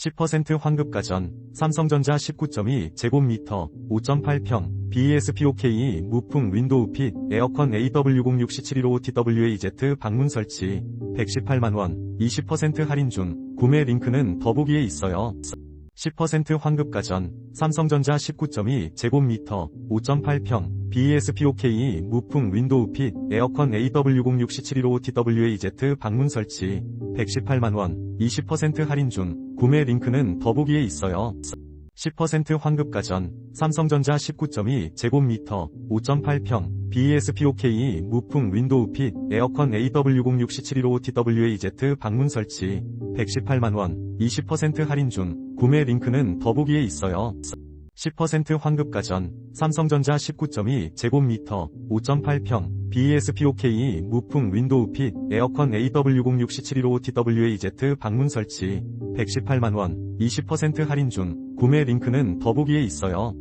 10% 환급 가 전, 삼성전자 19.2 제곱미터, 5.8평, BESPOK 무풍 윈도우 핏, 에어컨 AW066715TWAZ 방문 설치, 118만원, 20% 할인 중, 구매 링크는 더보기에 있어요. 10% 환급 가 전, 삼성전자 19.2 제곱미터, 5.8평, BESPOK 무풍 윈도우 핏, 에어컨 AW066715TWAZ 방문 설치, 118만원, 20% 할인 중, 구매 링크는 더보기에 있어요. 10% 환급 가전, 삼성전자 19.2 제곱미터, 5.8평, BESPOK 무풍 윈도우 핏, 에어컨 AW066715TWAZ 방문 설치, 118만원, 20% 할인 중, 구매 링크는 더보기에 있어요. 10% 환급 가 전, 삼성전자 19.2 제곱미터, 5.8평, BESPOK 무풍 윈도우 핏, 에어컨 AW066715TWAZ 방문 설치, 118만원, 20% 할인 중, 구매 링크는 더보기에 있어요.